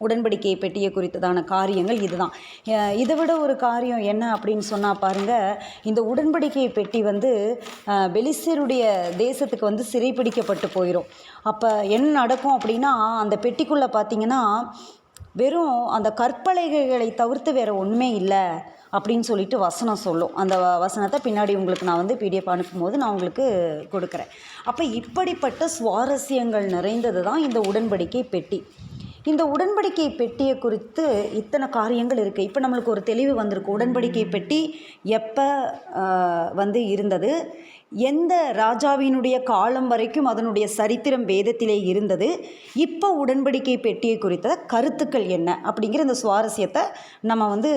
உடன்படிக்கை பெட்டியை குறித்ததான காரியங்கள் இதுதான். இதை விட ஒரு காரியம் என்ன அப்படின்னு சொன்னால் பாருங்கள் இந்த உடன்படிக்கை பெட்டி வந்து அஹ், பெலிஸ்தருடைய தேசத்துக்கு வந்து சிறைப்பிடிக்கப்பட்டு போயிடும் அப்போ என்ன நடக்கும் அப்படின்னா அந்த பெட்டிக்குள்ளே பார்த்தீங்கன்னா வெறும் அந்த கற்பலகைகளை தவிர்த்து வேறு ஒன்றுமே இல்லை அப்படின்னு சொல்லிட்டு வசனம் சொல்லும். அந்த வசனத்தை பின்னாடி உங்களுக்கு நான் வந்து பிடிஎஃப் அனுப்பும்போது நான் உங்களுக்கு கொடுக்குறேன். அப்போ இப்படிப்பட்ட சுவாரஸ்யங்கள் நிறைந்தது தான் இந்த உடன்படிக்கை பெட்டி. இந்த உடன்படிக்கை பெட்டியை குறித்து இத்தனை காரியங்கள் இருக்குது இப்போ நம்மளுக்கு ஒரு தெளிவு வந்திருக்கு. உடன்படிக்கை பெட்டி எப்போ வந்து இருந்தது? எந்த ராஜாவினுடைய காலம் வரைக்கும் அதனுடைய சரித்திரம் வேதத்திலே இருந்தது? இப்போ உடன்படிக்கை பெட்டியை குறித்த கருத்துக்கள் என்ன? அப்படிங்கிற இந்த சுவாரஸ்யத்தை நம்ம வந்து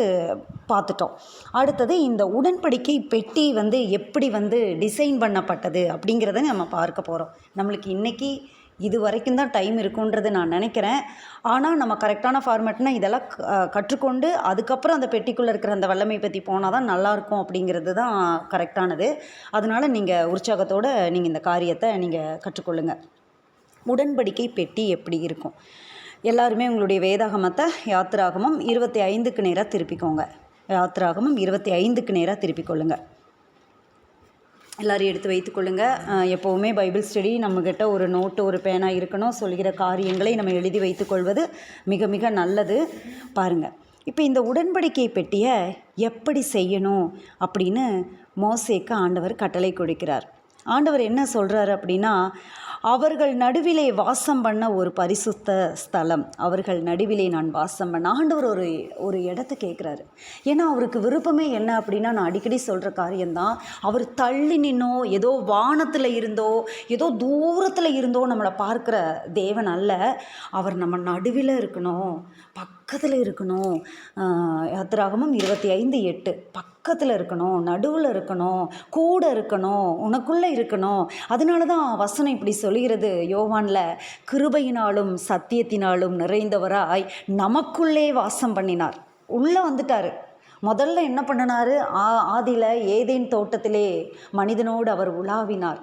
பார்த்துட்டோம். அடுத்தது இந்த உடன்படிக்கை பெட்டி வந்து எப்படி வந்து டிசைன் பண்ணப்பட்டது அப்படிங்கிறத நம்ம பார்க்க போகிறோம் நம்மளுக்கு இன்றைக்கி இது வரைக்கும் தான் டைம் இருக்குன்றது நான் நினைக்கிறேன். ஆனால் நம்ம கரெக்டான ஃபார்மேட்னா இதெல்லாம் கற்றுக்கொண்டு அதுக்கப்புறம் அந்த பெட்டிக்குள்ளே இருக்கிற அந்த வல்லமை பற்றி போனால் தான் நல்லாயிருக்கும் அப்படிங்கிறது தான் கரெக்டானது அதனால நீங்கள் உற்சாகத்தோடு நீங்கள் இந்த காரியத்தை நீங்கள் கற்றுக்கொள்ளுங்க. உடன்படிக்கை பெட்டி எப்படி இருக்கும்? எல்லாருமே உங்களுடைய வேதாகமத்தை யாத்திராகமம் இருபத்தி ஐந்துக்கு நேராக திருப்பிக்கோங்க. யாத்திராகமம் இருபத்தி ஐந்துக்கு நேராக திருப்பிக்கொள்ளுங்கள் எல்லோரையும் எடுத்து வைத்துக்கொள்ளுங்க எப்போவுமே பைபிள் ஸ்டடி நம்மக்கிட்ட ஒரு நோட்டு ஒரு பேனா இருக்கணும். சொல்கிற காரியங்களை நம்ம எழுதி வைத்துக்கொள்வது மிக மிக நல்லது. பாருங்கள் இப்போ இந்த உடன்படிக்கை பெட்டியை எப்படி செய்யணும் அப்படின்னு மோசேக்கு ஆண்டவர் கட்டளை கொடுக்கிறார். ஆண்டவர் என்ன சொல்கிறாரு அப்படின்னா அவர்கள் நடுவிலே வாசம் பண்ண ஒரு பரிசுத்த ஸ்தலம். அவர்கள் நடுவிலே நான் வாசம் பண்ண ஆண்டவர் ஒரு ஒரு இடத்த கேட்குறாரு. ஏன்னா அவருக்கு விருப்பமே என்ன அப்படின்னா நான் அடிக்கடி சொல்கிற காரியம்தான். அவர் தள்ளி நின்னோ ஏதோ வானத்தில் இருந்தோ ஏதோ தூரத்தில் இருந்தோ நம்மளை பார்க்குற தேவன் அல்ல. அவர் நம்ம நடுவில் இருக்கணும். பக்கத்தில் இருக்கணும். ஆஹ் இருபத்தி ஐந்து எட்டு. பக்கத்தில் இருக்கணும் நடுவில் இருக்கணும் கூட இருக்கணும் உனக்குள்ளே இருக்கணும். அதனால தான் வசனம் இப்படி சொல்கிறது. யோவானில் கிருபையினாலும் சத்தியத்தினாலும் நிறைந்தவராய் நமக்குள்ளே வாசம் பண்ணினார். உள்ளே வந்துட்டார். முதல்ல என்ன பண்ணினார்? ஆ ஆதியில் ஏதேன் தோட்டத்திலே மனிதனோடு அவர் உலாவினார்.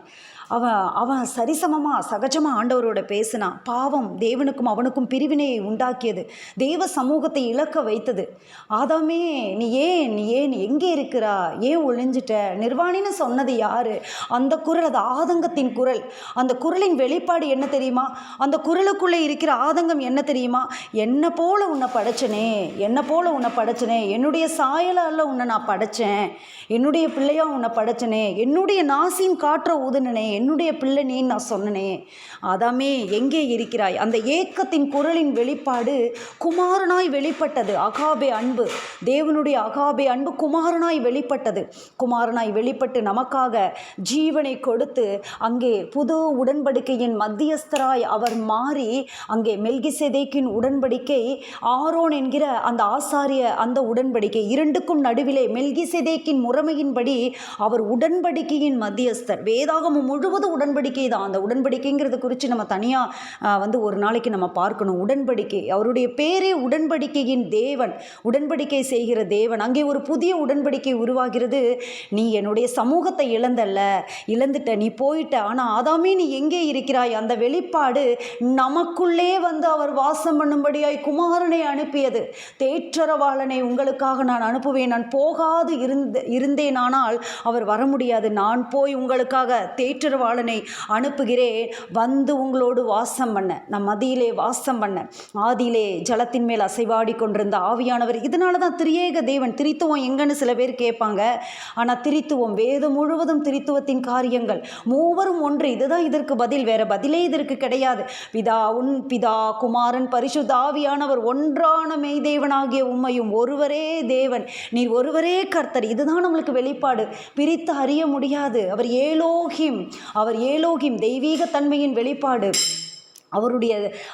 அவன் அவன் சரிசமமாக சகஜமாக ஆண்டவரோட பேசினான் பாவம் தேவனுக்கும் அவனுக்கும் பிரிவினையை உண்டாக்கியது. தேவ சமூகத்தை இழக்க வைத்தது. ஆதாமே நீ ஏன் நீ ஏன் எங்கே இருக்கிறா? ஏன் ஒழிஞ்சிட்ட நிர்வாணின்னு சொன்னது யாரு? அந்த குரல் அது ஆதங்கத்தின் குரல். அந்த குரலின் வெளிப்பாடு என்ன தெரியுமா? அந்த குரலுக்குள்ளே இருக்கிற ஆதங்கம் என்ன தெரியுமா? என்னை போல உன்னை படைச்சனே? என்னை போல உன்னை படைச்சனே? என்னுடைய சாயலால் உன்னை நான் படைச்சேன். என்னுடைய பிள்ளையா உன்னை படைச்சனே? என்னுடைய நாசின் காற்ற ஊதுனனே? என்னுடைய பிள்ளை நீ நான் சொன்னனே. அதாமே எங்கே இருக்கிறாய்? அந்த ஏக்கத்தின் குரலின் வெளிப்பாடு குமாரனாய் வெளிப்பட்டது. அகாபே அன்பு. தேவனுடைய அகாபே அன்பு குமாரனாய் வெளிப்பட்டது. குமாரனாய் வெளிப்பட்டு நமக்காக ஜீவனை கொடுத்து அங்கே புது உடன்படிக்கையின் மத்தியஸ்தராய் அவர் மாறி அங்கே மெல்கிசேதேக்கின் உடன்படிக்கை ஆரோன் என்கிற அந்த ஆசாரிய அந்த உடன்படிக்கை இரண்டுக்கும் நடுவிலே மெல்கிசேதேக்கின் முறைமையின்படி அவர் உடன்படிக்கையின் மத்தியஸ்தர். வேதாகமம் முழுவதும் உடன்படிக்கை தான். அந்த உடன்படிக்கைங்கிறத குறித்து நம்ம தனியாக வந்து ஒரு நாளைக்கு நம்ம பார்க்கணும். உடன்படிக்கை. அவருடைய பேரே உடன்படிக்கையின் தேவன். உடன்படிக்கை செய்கிற தேவன். அங்கே ஒரு புதிய உடன்படிக்கை உருவாகிறது. நீ என்னுடைய சமூகத்தை இழந்தல்ல. இழந்துட்ட நீ போயிட்ட. ஆனால் ஆதாமே நீ எங்கே இருக்கிறாய்? அந்த வெளிப்பாடு நமக்குள்ளே வந்து அவர் வாசம் பண்ணும்படியாய் குமாரனை அனுப்பியது. தேற்றரவாளனை உங்களுக்காக நான் அனுப்புவேன். நான் போகாது இருந்த இருந்தேனானால் அவர் வர முடியாது. நான் போய் உங்களுக்காக தேற்றரவாளனை அனுப்புகிறேன். வந்து உங்களோடு வாசம் பண்ண நம் மதியிலே வாசம் பண்ண ஆதியிலே ஜலத்தின் மேல் அசைவாடி கொண்டிருந்த ஆவியானவர். இதனால தான் திரியேக தேவன் திரித்துவம் எங்கன்னு சில பேர் கேட்பாங்க. ஆனால் திரித்துவம். வேதம் முழுவதும் திரித்துவத்தின் காரியங்கள். மூவரும் ஒன்று. இதுதான் இதற்கு பதில். வேற பதிலே இதற்கு கிடையாது. பிதா உன் பிதா குமாரன் பரிசுத்த ஆவியானவர் ஒன்றான மெய்தேவனாகிய உம்மையும் ஒருவரே தேவன். நீர் ஒருவரே கர்த்தர். இதுதான் நம்மளுக்கு வெளிப்பாடு. பிரித்து அறிய முடியாது. அவர் ஏலோகிம். அவர் ஏலோகிம் தெய்வீக தன்மையின் வெளிப்பாடு. அவருடைய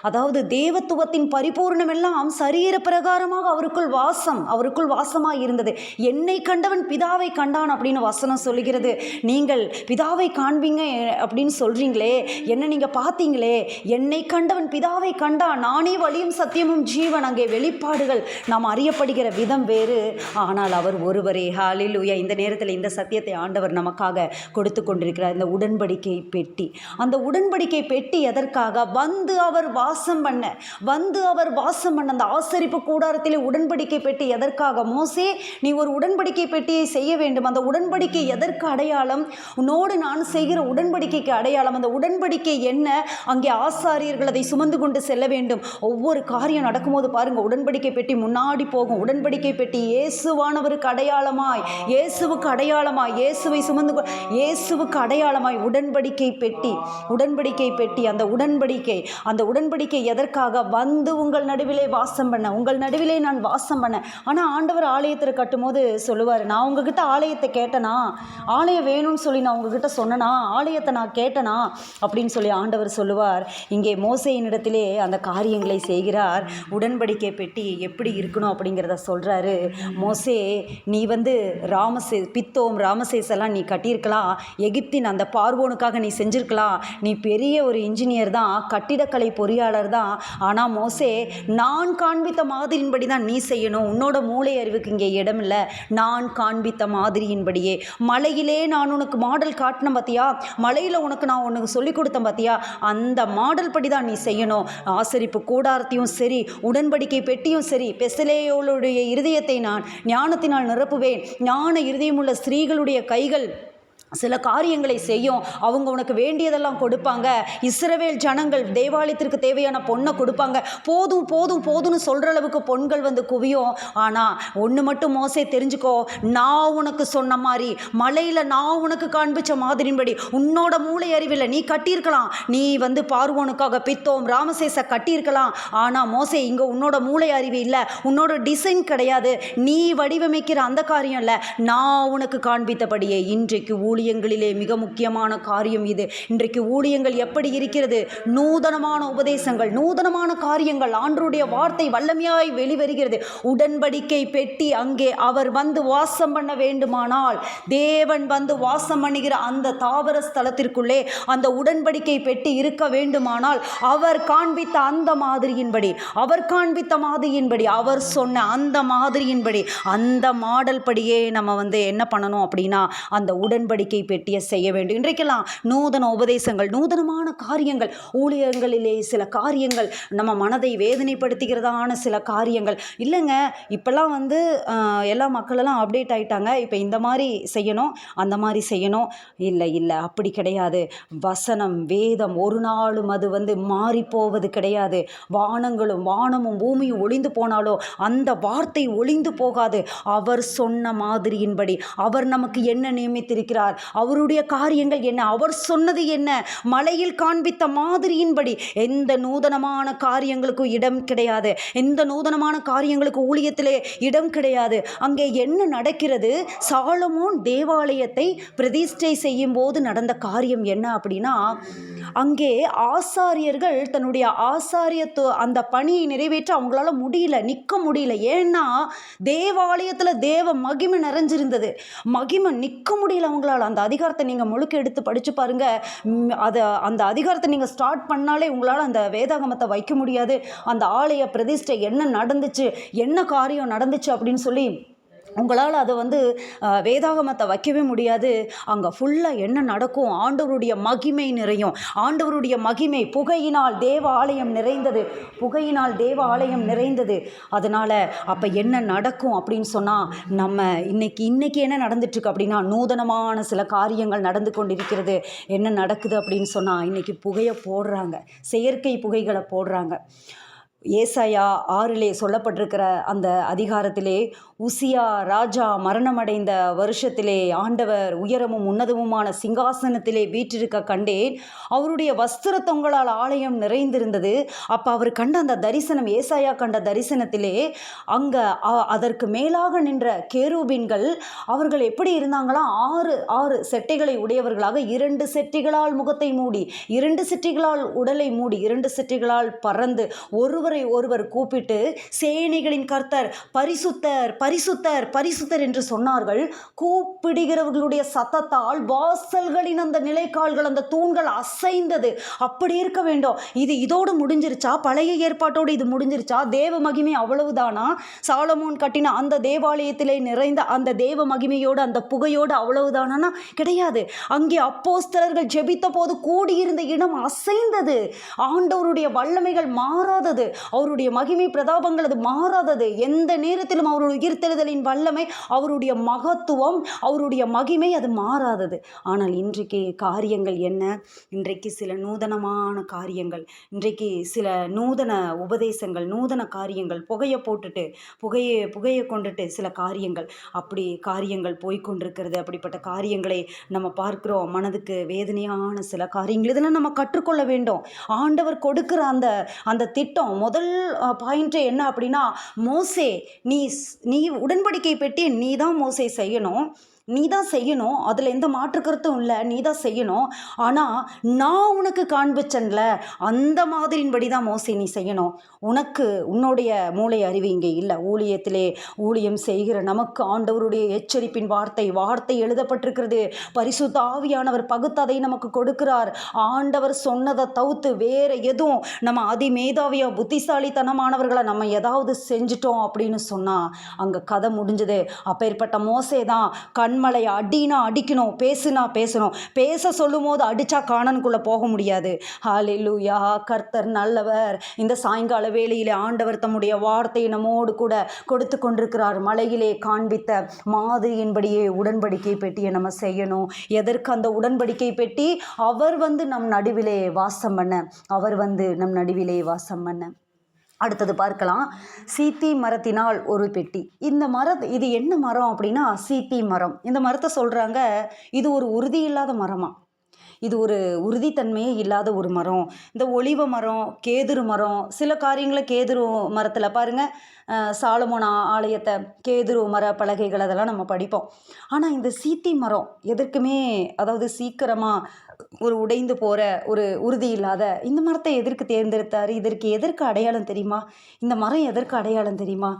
அதாவது தேவத்துவத்தின் பரிபூர்ணம் எல்லாம் சரீர பிரகாரமாக அவருக்குள் வாசம் அவருக்குள் வாசமாக இருந்தது. என்னை கண்டவன் பிதாவை கண்டான் அப்படின்னு வசனம் சொல்லுகிறது. நீங்கள் பிதாவை காண்பீங்க அப்படின்னு சொல்கிறீங்களே என்னை நீங்கள் பார்த்தீங்களே என்னை கண்டவன் பிதாவை கண்டான் நானே வழியும் சத்தியமும் ஜீவன் அங்கே வெளிப்பாடுகள் நாம் அறியப்படுகிற விதம் வேறு. ஆனால் அவர் ஒருவரே ஹாலிலூயா இந்த நேரத்தில் இந்த சத்தியத்தை ஆண்டவர் நமக்காக கொடுத்து கொண்டிருக்கிறார். இந்த உடன்படிக்கை பெட்டி. அந்த உடன்படிக்கை பெட்டி எதற்காக? வந்து அவர் வாசம் பண்ண வந்து அவர் வாசம் பண்ண அந்த ஆசரிப்பு கூடாரத்திலே உடன்படிக்கை பெட்டி எதற்காக? மோசே நீ ஒரு உடன்படிக்கை பெட்டியை செய்ய வேண்டும். அந்த உடன்படிக்கை எதற்கு அடையாளம்? உன்னோடு நான் செய்கிற உடன்படிக்கைக்கு அடையாளம். அந்த உடன்படிக்கை என்ன? அங்கே ஆசாரியர்கள் அதை சுமந்து கொண்டு செல்ல வேண்டும். ஒவ்வொரு காரியம் நடக்கும்போது பாருங்க உடன்படிக்கை பெட்டி முன்னாடி போகும். உடன்படிக்கை பெட்டி இயேசுவானவருக்கு அடையாளமாய் இயேசுவுக்கு அடையாளமாய் இயேசுவை சுமந்து இயேசுவுக்கு அடையாளமாய் உடன்படிக்கை பெட்டி உடன்படிக்கை பெட்டி. அந்த உடன்படிக்கை அந்த உடன்படிக்கை எதற்காக? வந்து உங்கள் நடுவிலே வாசம் பண்ண. உங்கள் நடுவிலே நான் வாசம் பண்ண. ஆனால் ஆண்டவர் ஆலயத்தில் கட்டும்போது சொல்லுவார் நான் உங்ககிட்ட ஆலயத்தை கேட்டனா? ஆலயம் வேணும்னு சொல்லி நான் உங்ககிட்ட சொன்னனா? ஆலயத்தை நான் கேட்டனா? அப்படின்னு சொல்லி ஆண்டவர் சொல்லுவார். இங்கே மோசையினிடத்திலே அந்த காரியங்களை செய்கிறார். உடன்படிக்கை பெட்டி எப்படி இருக்கணும் அப்படிங்கிறத சொல்கிறாரு மோசே நீ வந்து ராமசே பித்தோம் ராமசேஸ் எல்லாம் நீ கட்டியிருக்கலாம். எகிப்தின் அந்த பார்வோனுக்காக நீ செஞ்சிருக்கலாம். நீ பெரிய ஒரு இன்ஜினியர் தான். கட்டிடக்கலை பொறியாளர் தான். ஆனால் மோசே நான் காண்பித்த மாதிரியின்படி தான் நீ செய்யணும். உன்னோட மூளை அறிவுக்கு இங்கே இடம் இல்லை. நான் காண்பித்த மாதிரியின்படியே. மலையிலே நான் உனக்கு மாடல் காட்டினேன் பார்த்தியா மலையில் உனக்கு நான் உனக்கு சொல்லிக் கொடுத்தேன் பார்த்தியா அந்த மாடல் படி தான் நீ செய்யணும். ஆசரிப்பு கூடாரத்தையும் சரி உடன்படிக்கை பெட்டியும் சரி பெசலேயோளுடைய இருதயத்தை நான் ஞானத்தினால் நிரப்புவேன். ஞான இருதயமுள்ள ஸ்திரீகளுடைய கைகள் சில காரியங்களை செய்யும். அவங்க உனக்கு வேண்டியதெல்லாம் கொடுப்பாங்க. இஸ்ரவேல் ஜனங்கள் தேவாலயத்திற்கு தேவையான பொண்ணை கொடுப்பாங்க. போதும் போதும் போதும்னு சொல்கிற அளவுக்கு பொண்கள் வந்து குவியும். ஆனால் ஒன்று மட்டும் மோசே தெரிஞ்சுக்கோ. நான் உனக்கு சொன்ன மாதிரி மலையில் நான் உனக்கு காண்பிச்ச மாதிரின்படி உன்னோட மூளை அறிவில் நீ கட்டியிருக்கலாம். நீ வந்து பார்வோனுக்காக பித்தோம் ராமசேச கட்டியிருக்கலாம். ஆனால் மோசே இங்கே உன்னோட மூளை அறிவு இல்லை. உன்னோட டிசைன் கிடையாது. நீ வடிவமைக்கிற அந்த காரியம் இல்லை. நான் உனக்கு காண்பித்தபடியே இன்றைக்கு ஊழியங்களிலே மிக முக்கியமான காரியம் இது. இன்றைக்கு ஊழியங்கள் எப்படி இருக்கிறது? நூதனமான உபதேசங்கள் நூதனமான காரியங்கள் ஆண்டருடைய வார்த்தை வல்லமையாய் வெளிவருகிறது. உடன்படிக்கை பெட்டி அங்கே அவர் வந்து வாசம் பண்ண வேண்டுமானால் தேவன் வந்து வாசம் பண்ணுகிற அந்த தாவர ஸ்தலத்திற்குள்ளே அந்த உடன்படிக்கை பெட்டி இருக்க வேண்டுமானால் அவர் காண்பித்த அந்த மாதிரியின்படி அவர் காண்பித்த மாதிரியின்படி அவர் சொன்ன அந்த மாதிரியின்படி அந்த மாடல் படியே நம்ம வந்து என்ன பண்ணணும் அப்படின்னா அந்த உடன்படிக்கை பெட்டியை செய்ய வேண்டும். இன்றைக்கெல்லாம் நூதன உபதேசங்கள் நூதனமான காரியங்கள் ஊழியர்களிலே சில காரியங்கள் நம்ம மனதை வேதனைப்படுத்துகிறதான சில காரியங்கள். இல்லைங்க இப்போல்லாம் வந்து எல்லா மக்களெல்லாம் அப்டேட் ஆகிட்டாங்க இப்போ இந்த மாதிரி செய்யணும் அந்த மாதிரி செய்யணும். இல்லை இல்லை அப்படி கிடையாது. வசனம் வேதம் ஒரு நாளும் அது வந்து மாறி போவது கிடையாது. வானங்களும் வானமும் பூமியும் ஒளிந்து போனாலோ அந்த வார்த்தை ஒளிந்து போகாது. அவர் சொன்ன மாதிரியின்படி அவர் நமக்கு என்ன நியமித்திருக்கிறார்? அவருடைய காரியங்கள் என்ன? அவர் சொன்னது என்ன? மலையில் காண்பித்த மாதிரியின்படி. எந்த நூதனமான காரியங்களுக்கும் இடம் கிடையாது. எந்த நூதனமான காரியங்களுக்கு ஊழியத்திலே இடம் கிடையாது. அங்கே என்ன நடக்கிறது? சாலமோன் தேவாலயத்தை பிரதிஷ்டை செய்யும் போது நடந்த காரியம் என்ன அப்படின்னா அங்கே ஆசாரியர்கள் தன்னுடைய ஆசாரியத்துவ அந்த பணியை நிறைவேற்ற அவங்களால முடியல நிற்க முடியல. ஏன்னா தேவாலயத்தில் தேவ மகிமை நிறைஞ்சிருந்தது. மகிமை நிற்க முடியல அவங்களால. அந்த அதிகாரத்தை நீங்கள் முழுக்க எடுத்து படித்து பாருங்கள் அதை அந்த அதிகாரத்தை நீங்கள் ஸ்டார்ட் பண்ணாலே உங்களால் அந்த வேதாகமத்தை வைக்க முடியாது. அந்த ஆலய பிரதிஷ்டை என்ன நடந்துச்சு என்ன காரியம் நடந்துச்சு அப்படின்னு சொல்லி உங்களால் அதை வந்து வேதாகமத்தை வைக்கவே முடியாது. அங்கே ஃபுல்லாக என்ன நடக்கும்? ஆண்டவருடைய மகிமை நிறையும். ஆண்டவருடைய மகிமை புகையினால் தேவ ஆலயம் நிறைந்தது. புகையினால் தேவ ஆலயம் நிறைந்தது. அதனால் அப்போ என்ன நடக்கும் அப்படின்னு சொன்னால் நம்ம இன்னைக்கு இன்னைக்கு என்ன நடந்துட்டுருக்கு அப்படின்னா நூதனமான சில காரியங்கள் நடந்து கொண்டிருக்கிறது. என்ன நடக்குது அப்படின்னு சொன்னால் இன்றைக்கி புகையை போடுறாங்க. செயற்கை புகைகளை போடுறாங்க. ஏசாயா ஆறிலே சொல்லப்பட்டிருக்கிற அந்த அதிகாரத்திலே உசியா ராஜா மரணமடைந்த வருஷத்திலே ஆண்டவர் உயரமும் உன்னதமுமான சிங்காசனத்திலே வீற்றிருக்க கண்டேன். அவருடைய வஸ்திர தொங்கலால் ஆலயம் நிறைந்திருந்தது. அப்போ அவர் கண்ட அந்த தரிசனம் ஏசாயா கண்ட தரிசனத்திலே அங்கே அதற்கு மேலாக நின்ற கேரூபின்கள் அவர்கள் எப்படி இருந்தாங்களா? ஆறு ஆறு செட்டைகளை உடையவர்களாக இரண்டு செட்டிகளால் முகத்தை மூடி இரண்டு செட்டிகளால் உடலை மூடி இரண்டு செட்டிகளால் பறந்து ஒருவரை ஒருவர் கூப்பிட்டு சேனைகளின் கர்த்தர் பரிசுத்தர் பரி பரிசுத்தர் பரிசுத்தர் என்று சொன்னார்கள். கூப்பிடுகிறவர்களுடைய சத்தத்தால் வாசல்களின் அந்த நிலைக்கால்கள் அந்த தூண்கள் அசைந்தது. அப்படி இருக்க வேண்டும். இது இதோடு முடிஞ்சிருச்சா? பழைய ஏற்பாட்டோடு இது முடிஞ்சிருச்சா? தேவ மகிமை அவ்வளவுதானா? சாலமோன் கட்டின அந்த தேவாலயத்திலே நிறைந்த அந்த தேவ மகிமையோடு அந்த புகையோடு அவ்வளவுதானா கிடையாது. அங்கே அப்போஸ்தலர்கள் ஜெபித்த போது கூடியிருந்த இடம் அசைந்தது. ஆண்டவருடைய வல்லமைகள் மாறாதது. அவருடைய மகிமை பிரதாபங்கள் அது மாறாதது. எந்த நேரத்திலும் அவருடைய உயிர்த்தெழுதலின் வல்லமை அவருடைய மகத்துவம் அவருடைய மகிமை அது மாறாதது. ஆனால் இன்றைக்கு காரியங்கள் என்ன? இன்றைக்கு சில நூதனமான காரியங்கள் இன்றைக்கு சில நூதன உபதேசங்கள் நூதன காரியங்கள் புகையை போட்டுட்டு புகையை புகையை கொண்டுட்டு சில காரியங்கள். அப்படி காரியங்கள் போய்கொண்டிருக்கிறது அப்படிப்பட்ட காரியங்களை நம்ம பார்க்கிறோம். மனதுக்கு வேதனையான சில காரியங்கள். இதெல்லாம் நம்ம கற்றுக்கொள்ள வேண்டும். ஆண்டவர் கொடுக்கிற அந்த அந்த திட்டம் முதல் பாயிண்ட்டு என்ன அப்படின்னா மோசே நீ நீ நீ உடன்படிக்கை பெட்டியை நீ தான் மோசை செய்யணும். நீ தான் செய்யணும். அதில் எந்த மாற்று கருத்தும் இல்லை. நீ தான் செய்யணும். ஆனால் நான் உனக்கு காண்பிச்சன்ல அந்த மாதிரியின்படி தான் மோசி நீ செய்யணும். உனக்கு உன்னுடைய மூளை அறிவு இங்கே இல்லை. ஊழியத்திலே ஊழியம் செய்கிற நமக்கு ஆண்டவருடைய எச்சரிப்பின் வார்த்தை வார்த்தை எழுதப்பட்டிருக்கிறது. பரிசுத்த ஆவியானவர் பகுத்ததை நமக்கு கொடுக்கிறார். ஆண்டவர் சொன்னதை தவிர்த்து வேற எதுவும் நம்ம அதிமேதாவியா புத்திசாலித்தனமானவர்களை நம்ம ஏதாவது செஞ்சிட்டோம் அப்படின்னு சொன்னால் அங்கே கதை முடிஞ்சது. அப்பேற்பட்ட மோசே தான் கண் கண்மலை அடினா அடிக்கணும் பேசுனா பேசணும். பேச சொல்லும் போது அடித்தா காணனுக்குள்ளே போக முடியாது. ஹalleluya கர்த்தர் நல்லவர். இந்த சாயங்கால வேளையிலே ஆண்டவர் தம்முடைய வார்த்தையை நம்மோடு கூட கொடுத்து கொண்டிருக்கிறார். மலையிலே காண்பித்த மாதிரியின்படியே உடன்படிக்கை பெட்டியை நம்ம செய்யணும். எதற்கு அந்த உடன்படிக்கை பெட்டி? அவர் வந்து நம் நடுவிலே வாசம் பண்ண. அவர் வந்து நம் நடுவிலே வாசம் பண்ண. அடுத்தது பார்க்கலாம். சீத்தி மரத்தினால் ஒரு பெட்டி. இந்த மரம் இது என்ன மரம் அப்படின்னா சீத்தி மரம். இந்த மரத்தை சொல்கிறாங்க இது ஒரு உறுதி இல்லாத மரமா? இது ஒரு உறுதித்தன்மையே இல்லாத ஒரு மரம். இந்த ஒளிவ மரம் கேதுரு மரம் சில காரியங்களை கேதுரு மரத்தில் பாருங்கள் சாலமோனா ஆலயத்தை கேதுரு மர பலகைகள் அதெல்லாம் நம்ம படிப்போம். ஆனால் இந்த சீத்தி மரம் எதற்குமே அதாவது சீக்கிரமாக ஒரு உடைந்து போகிற ஒரு உறுதி இல்லாத இந்த மரத்தை எதற்கு தேர்ந்தெடுத்தார்? இதற்கு எதற்கு அடையாளம் தெரியுமா? இந்த மரம் எதற்கு அடையாளம் தெரியுமா?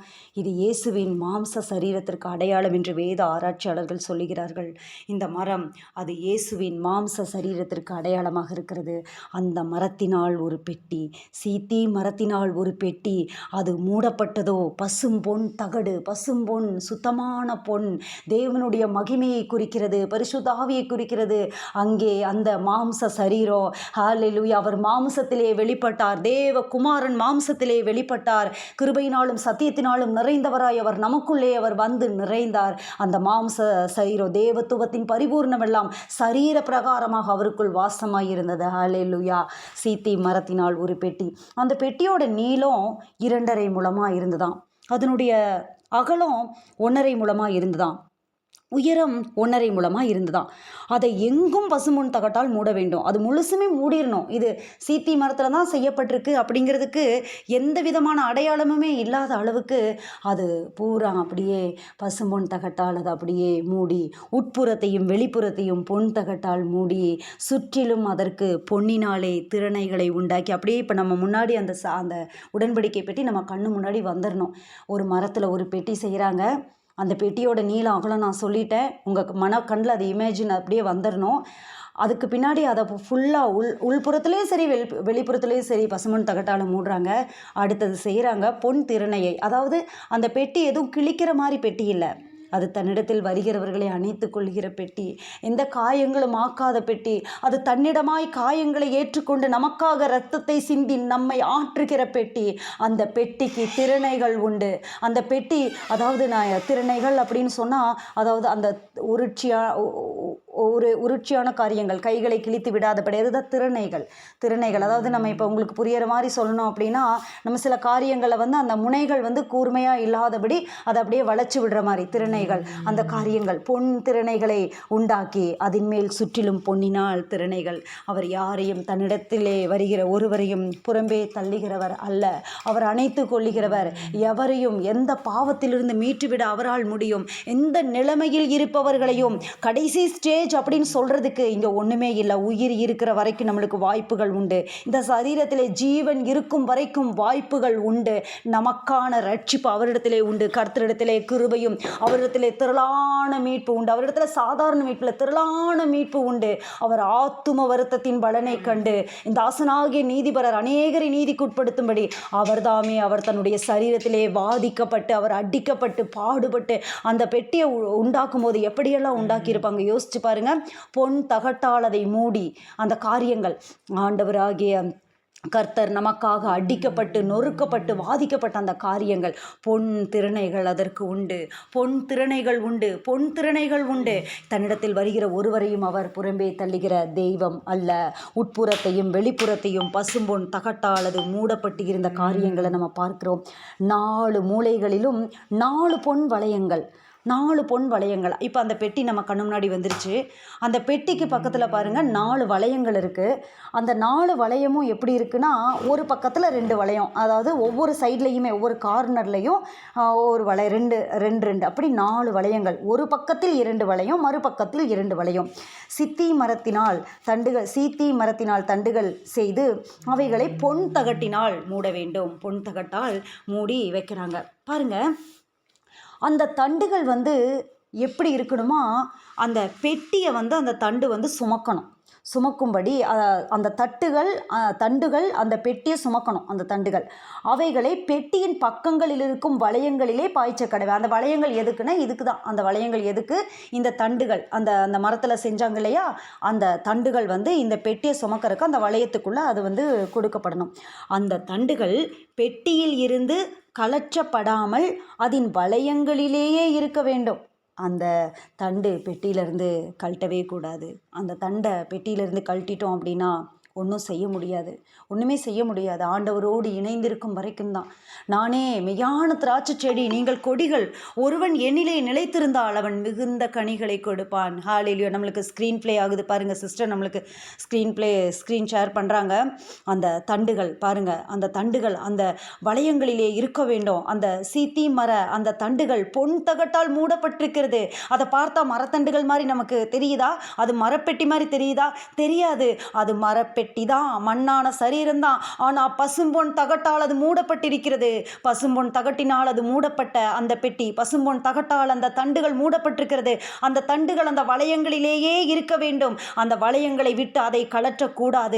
இது இயேசுவின் மாம்ச சரீரத்திற்கு அடையாளம் என்று வேத ஆராய்ச்சியாளர்கள் சொல்லுகிறார்கள். இந்த மரம் அது இயேசுவின் மாம்ச சரீரத்திற்கு அடையாளமாக இருக்கிறது. அந்த மரத்தினால் ஒரு பெட்டி சீத்தி மரத்தினால் ஒரு பெட்டி அது மூடப்பட்டதோ பசும் பொன் தகடு பசும் பொன் சுத்தமான பொன். தேவனுடைய மகிமையை குறிக்கிறது பரிசுத்தாவியை குறிக்கிறது. அங்கே அந்த மாம்ச சரீரம் ஹalleluya அவர் மாம்சத்திலே வெளிப்பட்டார். தேவ குமாரன் மாம்சத்திலே வெளிப்பட்டார். கிருபையினாலும் சத்தியத்தினாலும் நிறைந்தவராய் அவர் நமக்குள்ளே அவர் வந்து நிறைந்தார். அந்த மாம்ச சரீரம் தேவத்துவத்தின் பரிபூர்ணமெல்லாம் சரீர பிரகாரமாக அவருக்குள் வாசமாய் இருந்தது. ஹalleluya சீத்தி மரத்தினால் ஒரு பெட்டி. அந்த பெட்டியோட நீளம் இரண்டரை முழமாக இருந்தது. அதனுடைய அகலம் ஒன்றரை முழமாக இருந்ததாம் உயரம் ஒன்றரை மூலமாக இருந்துதான். அதை எங்கும் பசுமுன் தகட்டால் மூட வேண்டும். அது முழுசுமே மூடிடணும் இது சீத்தி மரத்தில் தான் செய்யப்பட்டிருக்கு அப்படிங்கிறதுக்கு எந்த விதமான அடையாளமுமே இல்லாத அளவுக்கு அது பூரா அப்படியே பசும்பொன் தகட்டால் அது அப்படியே மூடி உட்புறத்தையும் வெளிப்புறத்தையும் பொன் தகட்டால் மூடி சுற்றிலும் அதற்கு பொன்னினாலே திறனைகளை உண்டாக்கி அப்படியே இப்போ நம்ம முன்னாடி அந்த சா அந்த உடன்படிக்கை பெட்டி நம்ம கண்ணு முன்னாடி வந்துடணும் ஒரு மரத்தில் ஒரு பெட்டி செய்கிறாங்க அந்த பெட்டியோட நீளம் அவ்வளோ நான் சொல்லிட்டேன். உங்கள் மன கண்ணில் அது இமேஜின் அப்படியே வந்துடணும் அதுக்கு பின்னாடி அதை ஃபுல்லாக உள் உள்புறத்துலேயும் சரி வெளி வெளிப்புறத்துலேயும் சரி பசுமண் தகட்டால் மூடுறாங்க. அடுத்தது செய்கிறாங்க பொன் திறனையை அதாவது அந்த பெட்டி எதுவும் கிழிக்கிற மாதிரி பெட்டி இல்லை. அது தன்னிடத்தில் வருகிறவர்களை அணைத்து கொள்கிற பெட்டி. எந்த காயங்களும் ஆக்காத பெட்டி. அது தன்னிடமாய் காயங்களை ஏற்றுக்கொண்டு நமக்காக இரத்தத்தை சிந்தி நம்மை ஆற்றுகிற பெட்டி. அந்த பெட்டிக்கு திறனைகள் உண்டு. அந்த பெட்டி அதாவது நான் திறனைகள் அப்படின்னு சொன்னால் அதாவது அந்த உருட்சியாக ஒரு உருட்சியான காரியங்கள் கைகளை கிழித்து விடாதபடி அதுதான் திறனைகள். திறனைகள். அதாவது நம்ம இப்போ உங்களுக்கு புரியிற மாதிரி சொல்லணும் அப்படின்னா நம்ம சில காரியங்களை வந்து அந்த முனைகள் வந்து கூர்மையாக இல்லாதபடி அதை அப்படியே வளைச்சு விடுற மாதிரி திறனைகள். அந்த காரியங்கள் பொன் திறனைகளை உண்டாக்கி அதன் மேல் சுற்றிலும் பொன்னினால் திறனைகள். அவர் யாரையும் தன்னிடத்திலே வருகிற ஒருவரையும் புறம்பே தள்ளுகிறவர் அல்ல. அவர் அணைத்து கொள்ளுகிறவர். எவரையும் எந்த பாவத்திலிருந்து மீட்டுவிட அவரால் முடியும். எந்த நிலைமையில் இருப்பவர்களையும் கடைசி ஸ்டேஜ் போயிடுச்சு அப்படின்னு சொல்கிறதுக்கு இங்கே ஒன்றுமே இல்லை. உயிர் இருக்கிற வரைக்கும் நம்மளுக்கு வாய்ப்புகள் உண்டு. இந்த சரீரத்தில் ஜீவன் இருக்கும் வரைக்கும் வாய்ப்புகள் உண்டு. நமக்கான ரட்சிப்பு அவரிடத்திலே உண்டு. கர்த்தரிடத்திலே கிருபையும் அவரிடத்திலே திரளான மீட்பு உண்டு. அவரிடத்துல சாதாரண மீட்பில் திரளான மீட்பு உண்டு. அவர் ஆத்தும வருத்தத்தின் பலனை கண்டு இந்த ஆசனாகிய நீதிபரர் அநேகரை நீதிக்குட்படுத்தும்படி அவர்தாமே அவர் தன்னுடைய சரீரத்திலே பாதிக்கப்பட்டு அவர் அடிக்கப்பட்டு பாடுபட்டு அந்த பெட்டியை உ- உண்டாக்கும் போது எப்படியெல்லாம் உண்டாக்கியிருப்பாங்க? யோசிச்சு பாருங்க. பொன் தகட்டால் அதை மூடி அந்த காரியங்கள். ஆண்டவராகிய கர்த்தர் நமக்காக அடிக்கப்பட்டு நொறுக்கப்பட்டு வாதிக்கப்பட்ட அந்த காரியங்கள். பொன் திறனைகள் அதற்கு உண்டு. பொன் திறனைகள் உண்டு. பொன் திறனைகள் உண்டு. தன்னிடத்தில் வருகிற ஒருவரையும் அவர் புறம்பே தள்ளுகிற தெய்வம் அல்ல. உட்புறத்தையும் வெளிப்புறத்தையும் பசும்பொன் தகட்டால் அது மூடப்பட்டு இருந்த காரியங்களை நம்ம பார்க்கிறோம். நாலு மூலைகளிலும் நாலு பொன் வளையங்கள். நாலு பொன் வளையங்கள். இப்போ அந்த பெட்டி நம்ம கண்ணு முன்னாடி வந்துருச்சு. அந்த பெட்டிக்கு பக்கத்தில் பாருங்கள் நாலு வளையங்கள் இருக்குது அந்த நாலு வளையமும் எப்படி இருக்குன்னா ஒரு பக்கத்தில் ரெண்டு வளையம். அதாவது ஒவ்வொரு சைட்லேயுமே ஒவ்வொரு கார்னர்லேயும் ஒரு வளைய ரெண்டு ரெண்டு ரெண்டு. அப்படி நாலு வளையங்கள். ஒரு பக்கத்தில் இரண்டு வளையம் மறுபக்கத்தில் இரண்டு வளையம். சித்தி மரத்தினால் தண்டுகள் சீத்தி மரத்தினால் தண்டுகள் செய்து அவைகளை பொன் தகட்டினால் மூட வேண்டும். பொன் தகட்டால் மூடி வைக்கிறாங்க. பாருங்கள் அந்த தண்டுகள் வந்து எப்படி இருக்கணுமா? அந்த பெட்டியை வந்து அந்த தண்டு வந்து சுமக்கணும். சுமக்கும்படி அந்த தட்டுகள் தண்டுகள் அந்த பெட்டியை சுமக்கணும் அந்த தண்டுகள். அவைகளை பெட்டியின் பக்கங்களில் இருக்கும் வளையங்களிலே பாய்ச்ச கடவை. அந்த வளையங்கள் எதுக்குன்னா இதுக்கு தான். அந்த வளையங்கள் எதுக்கு? இந்த தண்டுகள். அந்த அந்த மரத்தில் செஞ்சாங்க இல்லையா? அந்த தண்டுகள் வந்து இந்த பெட்டியை சுமக்கிறதுக்கு அந்த வளையத்துக்குள்ளே அது வந்து கொடுக்கப்படணும். அந்த தண்டுகள் பெட்டியில் இருந்து கலற்றப்படாமல் அதன் வளையங்களிலேயே இருக்க வேண்டும். அந்த தண்டு பெட்டியிலேருந்து கழட்டவே கூடாது. அந்த தண்டை பெட்டியிலேருந்து கழட்டிட்டோம் அப்படின்னா ஒன்றும் செய்ய முடியாது. ஒன்றுமே செய்ய முடியாது. ஆண்டவரோடு இணைந்திருக்கும் வரைக்கும் தான். நானே மெய்யான திராட்சை செடி நீங்கள் கொடிகள் ஒருவன் என்னிலே நிலைத்திருந்தால் அவன் மிகுந்த கனிகளை கொடுப்பான். ஹாலிலியோ நம்மளுக்கு ஸ்க்ரீன் ப்ளே ஆகுது. பாருங்கள் சிஸ்டர் நம்மளுக்கு ஸ்க்ரீன் ப்ளே ஸ்க்ரீன் ஷேர் பண்ணுறாங்க அந்த தண்டுகள் பாருங்கள் அந்த தண்டுகள் அந்த வளையங்களிலே இருக்க வேண்டும். அந்த சீத்தி மர அந்த தண்டுகள் பொன் தகட்டால் மூடப்பட்டிருக்கிறது. அதை பார்த்தா மரத்தண்டுகள் மாதிரி நமக்கு தெரியுதா? அது மரப்பெட்டி மாதிரி தெரியுதா? தெரியாது. அது மரப்பெட்டி தான் மண்ணான சரீரம்தான். ஆனால் பசும்பொன் தகட்டால் அது மூடப்பட்டிருக்கிறது. பசும்பொன் தகட்டினால் அது மூடப்பட்ட அந்த பெட்டி. பசும்பொன் தகட்டால் அந்த தண்டுகள் மூடப்பட்டிருக்கிறது. அந்த தண்டுகள் அந்த வளையங்களிலேயே இருக்க வேண்டும். அந்த வளையங்களை விட்டு அதை கழற்றக்கூடாது.